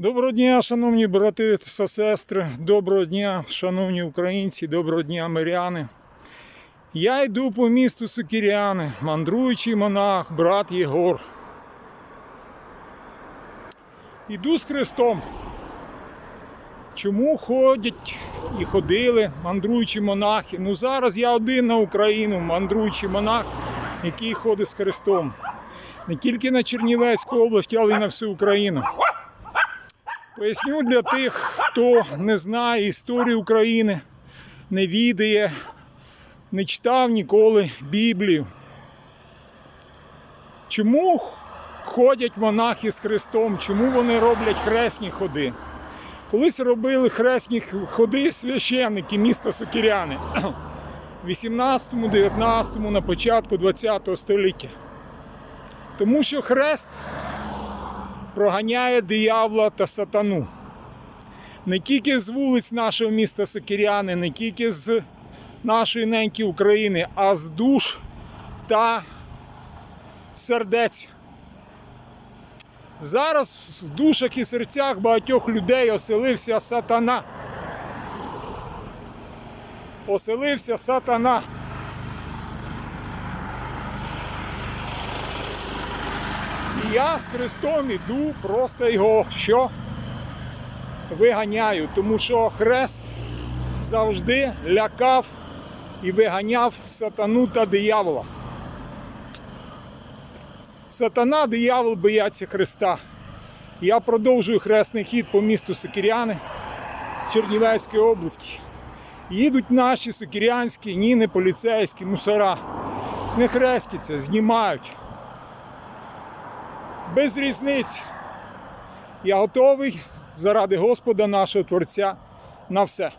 Доброго дня, шановні брати та сестри, доброго дня, шановні українці, доброго дня, миряни. Я йду по місту Сокіряни, мандруючий монах, брат Єгор. Іду з Христом. Чому ходять і ходили мандруючі монахи? Ну зараз я один на Україну, мандруючий монах, який ходить з Христом. Не тільки на Чернівецьку область, але й на всю Україну. Поясню для тих, хто не знає історію України, не відає, не читав ніколи Біблію. Чому ходять монахи з Христом? Чому вони роблять хресні ходи? Колись робили хресні ходи священники міста Сокіряни в 18-19, на початку 20 століття. Тому що хрест проганяє диявола та сатану. Не тільки з вулиць нашого міста Сокіряни, не тільки з нашої неньки України, а з душ та сердець. Зараз в душах і серцях багатьох людей оселився сатана. Оселився сатана. І я з Христом іду, просто його що? Виганяю, тому що хрест завжди лякав і виганяв сатану та диявола. Сатана, диявол бояться Христа. Я продовжую хресний хід по місту Сокіряни Чернівецької області. Їдуть наші сокірянські, ні, не поліцейські, мусора. Не хрестяться, знімають без різниць. Я готовий заради Господа нашого Творця на все.